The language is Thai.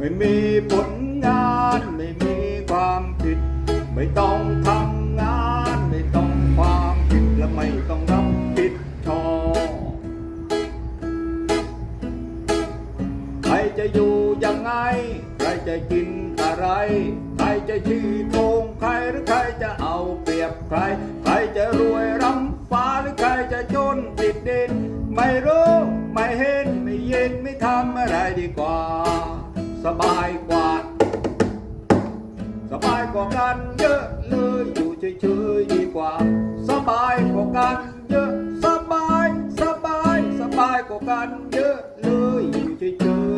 ไม่มีผลงานไม่มีความผิด ไม่ต้องทำงานไม่ต้องความผิดและไม่ต้องรับผิดชอบใครจะอยู่ยังไง ใครจะกินอะไร ใครจะชี้โกงใครหรือใครจะเอาเปรียบใคร ใครจะรวยร่ำฟ้าหรือใครจะจนติดดิน ไม่รู้ไม่เห็นไม่เย็นไม่ทำอะไรดีกว่า สบายกว่า สบายกว่ากันเยอะเลยอยู่เฉยๆดีกว่า สบายกว่ากันเยอะสบาย สบาย สบายกว่ากันเยอะเลยอยู่เฉย